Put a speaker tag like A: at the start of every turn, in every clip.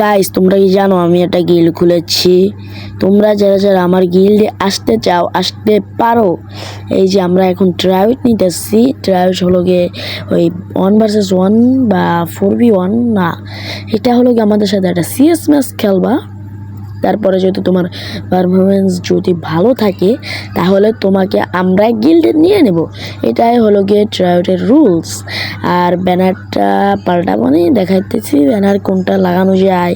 A: Guys তোমরা কি জানো আমি একটা গিল খুলেছি? তোমরা যারা যারা আমার গিল্ডে আসতে চাও, আসতে পারো। এই যে আমরা এখন ট্রাইউট নিতেছি। ট্রাইউট হলো গিয়ে ওই ওয়ান ভার্সেস ওয়ান বা ফোর বি ওয়ান না। এটা হলো গিয়ে আমাদের সাথে একটা সিএস ম্যাচ খেলবা। তারপরে যদি তোমার পারফরমেন্স যদি ভালো থাকে, তাহলে তোমাকে আমরা গিল্ডে নিয়ে নেব। এটাই হলো গিয়ে ট্রাইউটের রুলস আর ব্যানারটা পাল্টাবো নি দেখাইতেছি, ব্যানার কোনটা লাগানো যায়।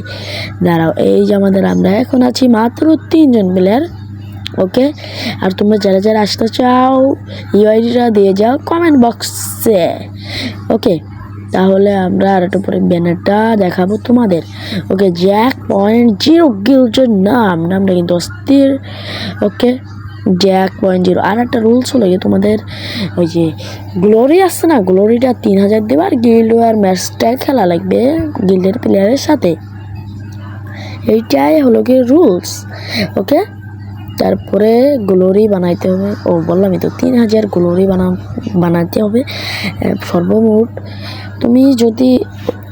A: দাঁড়াও, এই যে আমাদের আমরা এখন আছি মাত্র তিনজন প্লেয়ার ওকে আর তোমরা যারা যারা আসতে চাও ইউআইডিটা দিয়ে যাও কমেন্ট বক্সে ওকে তাহলে আমরা আর একটু পরে ব্যানারটা দেখাবো তোমাদের। ওকে জ্যাক পয়েন্ট জিরো গিলজের নাম, নামটা কিন্তু অস্থির। ওকে জ্যাক পয়েন্ট জিরো আর একটা রুলস হলো গিয়ে তোমাদের, ওই যে গ্লোরি আসছে না গ্লোরিটা তিন হাজার দেবে আর গিল্ড আর ম্যাচটা খেলা লাগবে গিল্ডের প্লেয়ারের সাথে। এইটাই হলো গিয়ে রুলস ওকে? তারপরে গ্লোরি বানাইতে হবে। ও বললামই তো তিন হাজার গ্লোরি বানা বানাতে হবে সর্বমোট তুমি যদি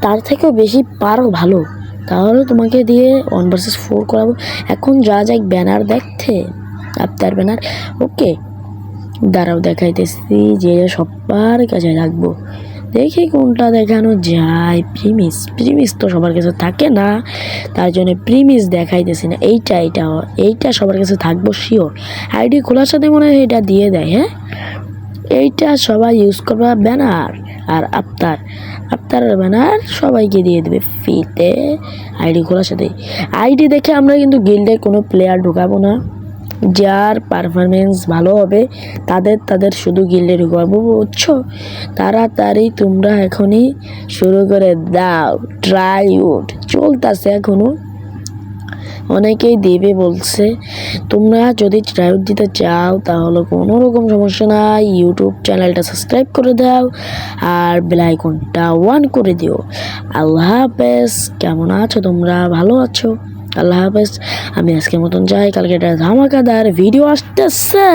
A: তার থেকেও বেশি পারো ভালো, তাহলে তোমাকে দিয়ে ওয়ান ভার্সেস ফোর করাবো। এখন যা যাক ব্যানার দেখতে আফতার ব্যানার। ওকে, দাঁড়াও দেখাইতেছি যে সবার কাছে রাখব। দেখি কোনটা দেখানো যায়? প্রিমিস প্রিমিস তো সবার কাছে থাকে না। তার জন্য প্রিমিস দেখাইতেছি না। এইটা এইটা এইটা সবার কাছে থাকব শিওর আইডি খোলার সাথে মনে হয় এটা দিয়ে দেয় হ্যাঁ? এইটা সবাই ইউজ করবা ব্যানার আর আফতার আফতারের ব্যানার সবাইকে দিয়ে দেবে ফ্রিতে আইডি খোলার সাথে। আইডি দেখে আমরা কিন্তু গিল্ডে কোনো প্লেয়ার ঢুকাবো না। যার পারফরমেন্স ভালো হবে, তাদের তাদের শুধু গিল্ডে ঢুকাবো বুঝছ তাড়াতাড়ি তোমরা এখনই শুরু করে দাও ট্রাই উড চলতেছে এখনও। অনেকেই দেবে বলছে, তোমরা যদি ট্রাইউট দিতে চাও, তাহলে কোনো রকম সমস্যা নাই। ইউটিউব চ্যানেলটা সাবস্ক্রাইব করে দাও আর বেলাইকনটা ওয়ান করে দিও। আল্লাহ হাফেজ। কেমন আছো তোমরা? ভালো আছো? আল্লাহ হাফেজ আমি আজকের মতন যাই কালকে একটা ধামাকাদার ভিডিও আসতেছে।